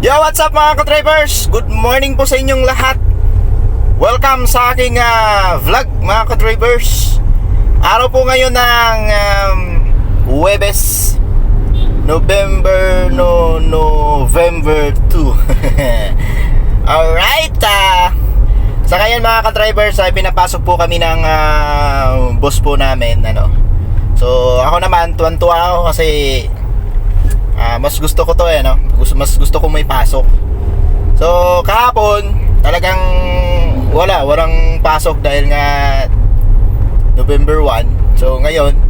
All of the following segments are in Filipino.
Yo, what's up mga ka-drivers? Good morning po sa inyong lahat. Welcome sa aking ah, vlog mga ka-drivers. Araw po ngayon ng um, Huwebes, November no November 2. Alright, ah. sa ngayon mga ka-drivers ay pinapasok po kami ng ah, boss po namin ano. So ako naman tuwan-tuwa ako kasi Ah, mas gusto ko to eh, no? Gusto, mas gusto ko may pasok. So, kahapon, talagang wala, walang pasok dahil nga November 1. So, ngayon,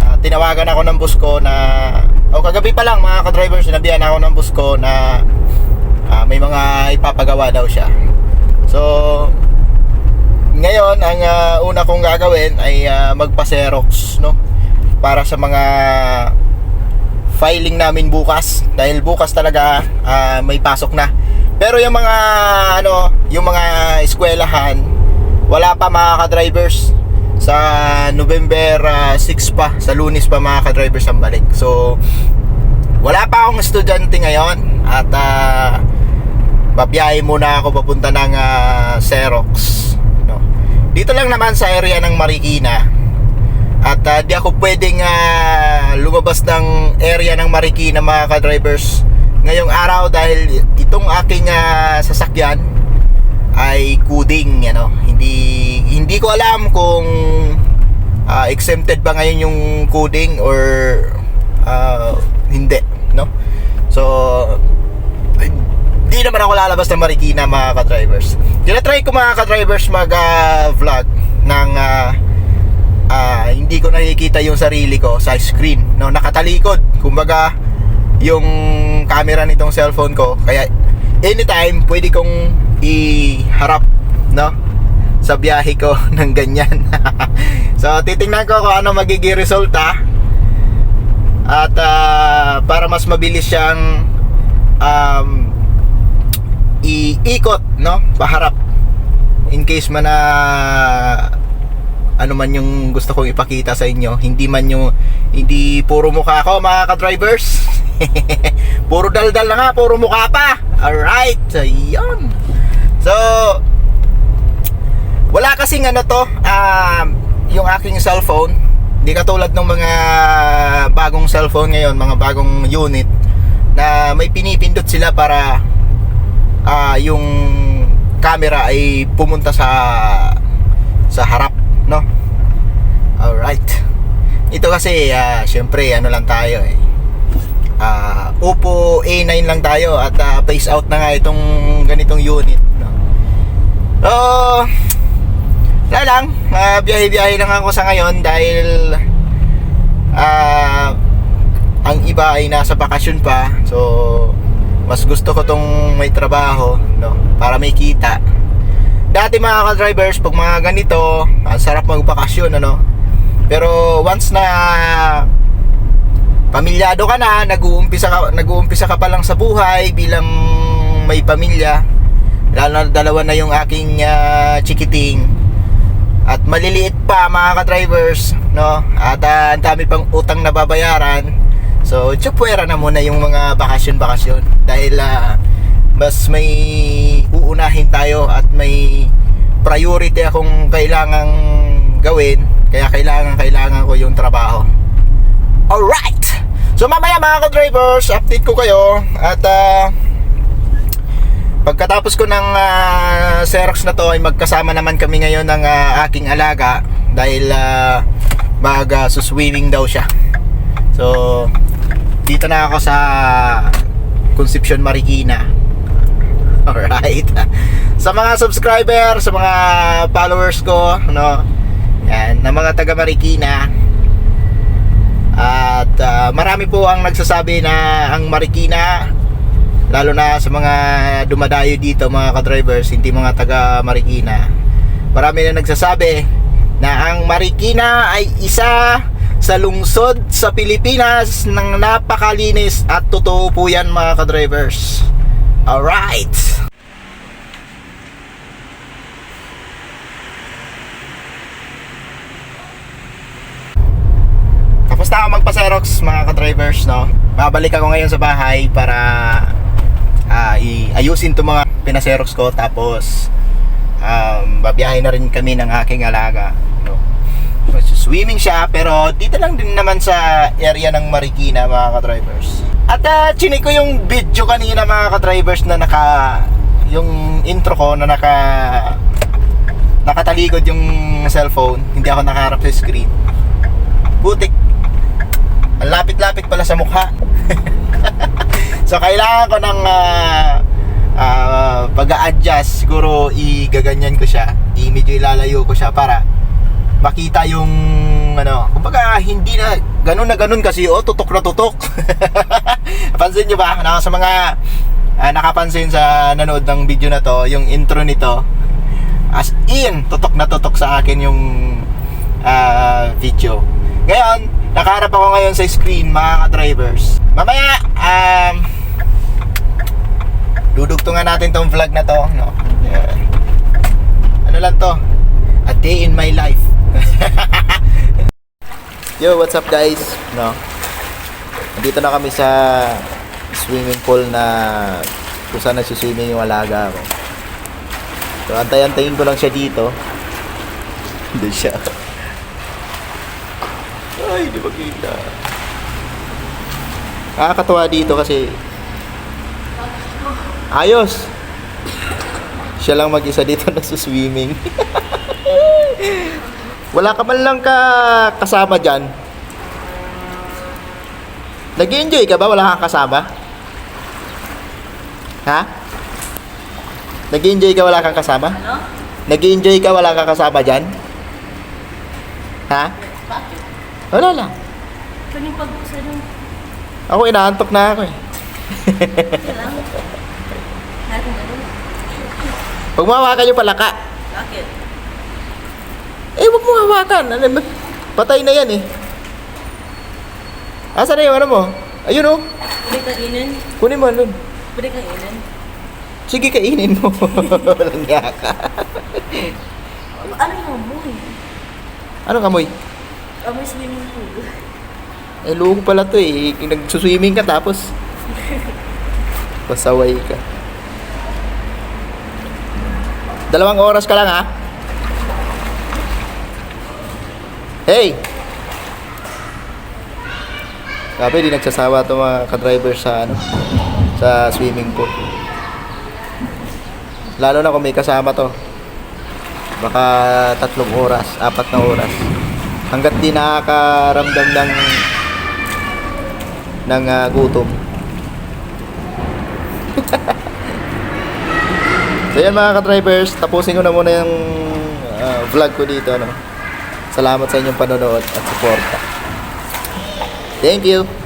ah, tinawagan ako ng bus ko na o kagabi pa lang mga ka-driver, sinabihan ako ng bus ko na ah, may mga ipapagawa daw siya. So, ngayon, ang ah, una kong gagawin ay ah, magpa-Xerox, no? Para sa mga filing namin bukas dahil bukas talaga ah, may pasok na. Pero yung mga ano, yung mga eskwelahan wala pa mga ka-drivers sa November ah, 6 pa, sa Lunes pa mga ka-drivers ang balik. So wala pa akong estudyante ngayon at uh, babiyahe muna ako papunta ng ah, Xerox no. Dito lang naman sa area ng Marikina at ah, di ako pwedeng ah, lumabas ng area ng Marikina mga ka-drivers ngayong araw dahil itong aking ah, sasakyan ay kuding ano. Hindi hindi ko alam kung ah, exempted ba ngayon yung coding or ah, hindi no? So hindi naman ako lalabas ng Marikina mga ka-drivers. Tinatry ko mga ka-drivers mag ah, vlog ng ah, ah, hindi ko nakikita yung sarili ko sa screen no? Nakatalikod. Kumbaga yung camera nitong cellphone ko kaya anytime pwede kong iharap no? Sa biyahe ko ng ganyan. So titingnan ko kung ano magiging resulta. At ah, para mas mabilis siyang um, iikot no? Paharap. In case man na ano man yung gusto kong ipakita sa inyo hindi man yung hindi puro mukha ako mga ka-drivers. Puro daldal na nga puro mukha pa. Alright so yun so wala kasing ano to um, yung aking cellphone. Di katulad ng mga bagong cellphone ngayon mga bagong unit na may pinipindot sila para ah, yung camera ay pumunta sa sa harap alright. Ito kasi ah, syempre ano lang tayo eh. Ah, Oppo A9 lang tayo at ah, phase out na nga itong ganitong unit no? So wala lang. Ah, biyahe-biyahe lang ako sa ngayon dahil ah ang iba ay nasa bakasyon pa. So mas gusto ko tong may trabaho no? Para may kita. Dati mga ka-drivers pag mga ganito ang sarap magbakasyon ano pero once na pamilyado ka na nag-uumpisa ka nag-uumpisa ka pa lang sa buhay bilang may pamilya lalo na dalawa na yung aking ah, chikiting. At maliliit pa mga ka-drivers no? At ah, ang dami pang utang na babayaran. So tsupwera na muna yung mga bakasyon-bakasyon. Dahil ah, mas may uunahin tayo at may priority akong kailangang gawin kaya kailangan kailangan ko yung trabaho alright so mamaya mga ka-drivers update ko kayo at ah, Pagkatapos ko ng ah, Xerox na to ay magkasama naman kami ngayon ng ah, aking alaga dahil uh, mag ah, suswimming daw siya. So dito na ako sa Concepcion Marikina. Alright. Sa mga subscriber, sa mga followers ko, no. Na mga taga Marikina. At ah, marami po ang nagsasabi na ang Marikina lalo na sa mga dumadayo dito mga ka-drivers hindi mga taga Marikina marami na nagsasabi na ang Marikina ay isa sa lungsod sa Pilipinas ng napakalinis at totoo po yan mga ka-drivers. Alright na ako magpa-Xerox mga ka-drivers no babalik ako ngayon sa bahay para ayusin to mga pinaserox ko tapos um, babiyahe na rin kami ng aking alaga. No? Swimming siya pero dito lang din naman sa area ng Marikina mga ka-drivers. At uh, chinik ko yung video kanina mga ka-drivers na naka yung intro ko na naka nakatalikod yung cellphone, hindi ako nakaharap sa screen. Butik. Ang lapit-lapit pala sa mukha. so kailangan ko ng ah, ah, pag-a-adjust, siguro igaganyan ko siya, i medyo ilalayo ko siya para makita yung ano, kumbaga hindi na ganun na ganun kasi oh, tutok na tutok. Pansin niyo ba? Na, sa mga ah, nakapansin sa nanood ng video na to, yung intro nito, as in, tutok na tutok sa akin yung ah, video. Ngayon, nakaharap ako ngayon sa screen, mga ka-drivers. Mamaya, um, dudugtungan natin tong vlog na to, no? Yeah. Ano lang to? A day in my life. Yo, what's up guys? No. Dito na kami sa swimming pool na kung saan nagsiswimming yung alaga ko. So, antay-antayin ko lang siya dito. Hindi siya. Ay, di ba kita? Nakakatawa dito kasi ayos. Siya lang mag-isa dito nagsuswimming. Wala ka man lang ka kasama dyan. nag enjoy ka ba? Wala kang kasama? Ha? nag enjoy ka wala kang kasama? Ano? nag enjoy ka wala kang kasama dyan? Ha? Wala lang. Kaning pag-usa ng Ako inaantok na ako eh. ano? Pag mahawakan yung palaka, Bakit? eh wag mo hawakan. Ano, patay na yan eh. Asa na yung ano mo? Ayun oh. Pwede kainin? Kunin mo nun. Pwede kainin? Sige, kainin mo. Walang yaka. Ano yung amoy? Anong amoy? Amoy swimming pool. Eh, luho pala to eh. Nagsuswimming ka tapos pasaway ka. Dalawang oras ka lang ha. Hey! Sabi, di nagsasawa to mga ka-driver sa ano, sa swimming pool. Lalo na kung may kasama to. Baka tatlong oras, apat na oras. Hanggat di nakakaramdam ng ng ah, gutom. so yan mga ka-drivers, tapusin ko na muna yung ah, vlog ko dito. No? Salamat sa inyong panonood at suporta. Thank you!